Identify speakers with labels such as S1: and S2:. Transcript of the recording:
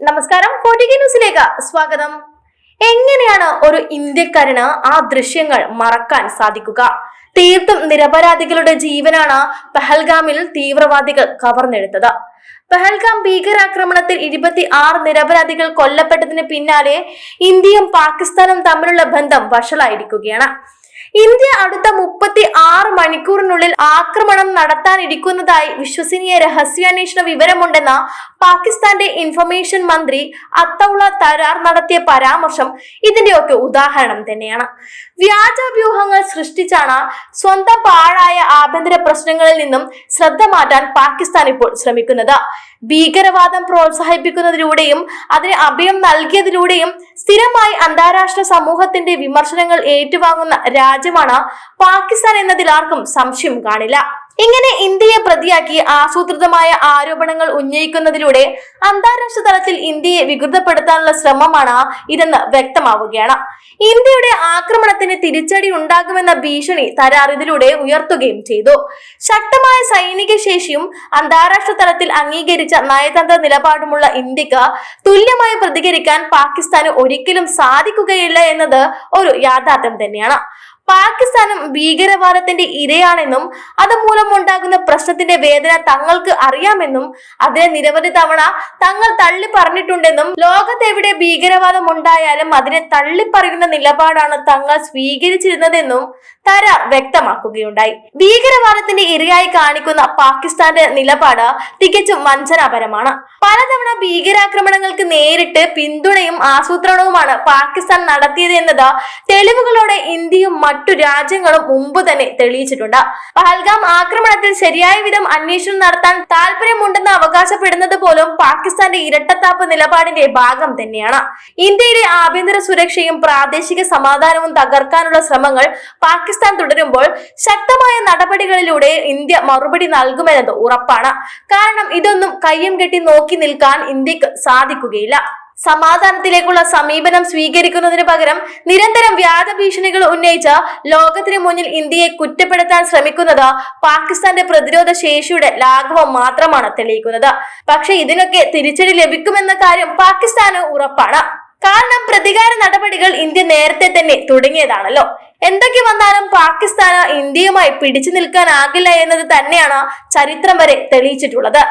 S1: നമസ്കാരം ഫോർട്ടികെ ന്യൂസിലേക്ക് സ്വാഗതം. എങ്ങനെയാണ് ഒരു ഇന്ത്യക്കാരന് ആ ദൃശ്യങ്ങൾ മറക്കാൻ സാധിക്കുക? തീർത്തും നിരപരാധികളുടെ ജീവനാണ് പെഹൽഗാമിൽ തീവ്രവാദികൾ കവർന്നെടുത്തത്. പെഹൽഗാം ഭീകരാക്രമണത്തിൽ ഇരുപത്തി ആറ് നിരപരാധികൾ കൊല്ലപ്പെട്ടതിന് പിന്നാലെ ഇന്ത്യയും പാകിസ്ഥാനും തമ്മിലുള്ള ബന്ധം വഷളായിരിക്കുകയാണ്. ഇന്ത്യ അടുത്ത മുപ്പത്തി ആറ് മണിക്കൂറിനുള്ളിൽ ആക്രമണം നടത്താനിരിക്കുന്നതായി വിശ്വസനീയ രഹസ്യാന്വേഷണ വിവരമുണ്ടെന്ന പാകിസ്ഥാന്റെ ഇൻഫർമേഷൻ മന്ത്രി അത്തൗള തരാർ നടത്തിയ പരാമർശം ഇതിന്റെയൊക്കെ ഉദാഹരണം തന്നെയാണ്. വ്യാജ വ്യൂഹങ്ങൾ സൃഷ്ടിച്ചാണ് സ്വന്തം പാഴായ ആഭ്യന്തര പ്രശ്നങ്ങളിൽ നിന്നും ശ്രദ്ധ മാറ്റാൻ പാകിസ്ഥാൻ ഇപ്പോൾ ശ്രമിക്കുന്നത്. ഭീകരവാദം പ്രോത്സാഹിപ്പിക്കുന്നതിലൂടെയും അതിന് അഭയം നൽകിയതിലൂടെയും സ്ഥിരമായി അന്താരാഷ്ട്ര സമൂഹത്തിന്റെ വിമർശനങ്ങൾ ഏറ്റുവാങ്ങുന്ന രാജ്യമാണ്. പാകിസ്ഥാൻ എന്നതിൽ ആർക്കും സംശയം കാണില്ല. ഇങ്ങനെ ഇന്ത്യയെ പ്രതിയാക്കി ആസൂത്രിതമായ ആരോപണങ്ങൾ ഉന്നയിക്കുന്നതിലൂടെ അന്താരാഷ്ട്ര തലത്തിൽ ഇന്ത്യയെ വികൃതപ്പെടുത്താനുള്ള ശ്രമമാണ് ഇതെന്ന് വ്യക്തമാവുകയാണ്. ഇന്ത്യയുടെ ആക്രമണത്തിന് തിരിച്ചടി ഉണ്ടാകുമെന്ന ഭീഷണി തരാറിതിലൂടെ ഉയർത്തുകയും ചെയ്തു. ശക്തമായ സൈനിക ശേഷിയും അന്താരാഷ്ട്ര തലത്തിൽ അംഗീകരിച്ച നയതന്ത്ര നിലപാടുമുള്ള ഇന്ത്യയ്ക്ക് തുല്യമായി പ്രതികരിക്കാൻ പാകിസ്ഥാന് ഒരിക്കലും സാധിക്കുകയില്ല എന്നത് ഒരു യാഥാർത്ഥ്യം തന്നെയാണ്. പാകിസ്ഥാനും ഭീകരവാദത്തിന്റെ ഇരയാണെന്നും അതുമൂലം ഉണ്ടാകുന്ന പ്രശ്നത്തിന്റെ വേദന തങ്ങൾക്ക് അറിയാമെന്നും അതിനെ നിരവധി തവണ തങ്ങൾ തള്ളി പറഞ്ഞിട്ടുണ്ടെന്നും ലോകത്തെവിടെ ഭീകരവാദം ഉണ്ടായാലും അതിനെ തള്ളിപ്പറയുന്ന നിലപാടാണ് തങ്ങൾ സ്വീകരിച്ചിരുന്നതെന്നും തരാർ വ്യക്തമാക്കുകയുണ്ടായി. ഭീകരവാദത്തിന്റെ ഇരയായി കാണിക്കുന്ന പാകിസ്ഥാന്റെ നിലപാട് തികച്ചും വഞ്ചനാപരമാണ്. പലതവണ ഭീകരാക്രമണങ്ങൾക്ക് നേരിട്ട് പിന്തുണയും ആസൂത്രണവുമാണ് പാകിസ്ഥാൻ നടത്തിയത് എന്നത് തെളിവുകളോടെ ഇന്ത്യയും രാജ്യങ്ങളും മുമ്പ് തന്നെ തെളിയിച്ചിട്ടുണ്ട്. പഹൽഗാം ആക്രമണത്തിൽ ശരിയായ വിധം അന്വേഷണം നടത്താൻ താല്പര്യമുണ്ടെന്ന് അവകാശപ്പെടുന്നത് പോലും പാകിസ്ഥാന്റെ ഇരട്ടത്താപ്പ് നിലപാടിന്റെ ഭാഗം തന്നെയാണ്. ഇന്ത്യയിലെ ആഭ്യന്തര സുരക്ഷയും പ്രാദേശിക സമാധാനവും തകർക്കാനുള്ള ശ്രമങ്ങൾ പാകിസ്ഥാൻ തുടരുമ്പോൾ ശക്തമായ നടപടികളിലൂടെ ഇന്ത്യ മറുപടി നൽകുമെന്നത് ഉറപ്പാണ്. കാരണം ഇതൊന്നും കയ്യും കെട്ടി നോക്കി നിൽക്കാൻ ഇന്ത്യയ്ക്ക് സാധിക്കുകയില്ല. സമാധാനത്തിലേക്കുള്ള സമീപനം സ്വീകരിക്കുന്നതിന് പകരം നിരന്തരം വ്യാജ ഭീഷണികൾ ഉന്നയിച്ച് ലോകത്തിന് മുന്നിൽ ഇന്ത്യയെ കുറ്റപ്പെടുത്താൻ ശ്രമിക്കുന്നത് പാകിസ്ഥാന്റെ പ്രതിരോധ ശേഷിയുടെ ലാഘവം മാത്രമാണ് തെളിയിക്കുന്നത്. പക്ഷെ ഇതിനൊക്കെ തിരിച്ചടി ലഭിക്കുമെന്ന കാര്യം പാകിസ്ഥാന് ഉറപ്പാണ്. കാരണം പ്രതികാര നടപടികൾ ഇന്ത്യ നേരത്തെ തന്നെ തുടങ്ങിയതാണല്ലോ. എന്തൊക്കെ വന്നാലും പാകിസ്ഥാന് ഇന്ത്യയുമായി പിടിച്ചു നിൽക്കാനാകില്ല എന്നത് തന്നെയാണ് ചരിത്രം വരെ തെളിയിച്ചിട്ടുള്ളത്.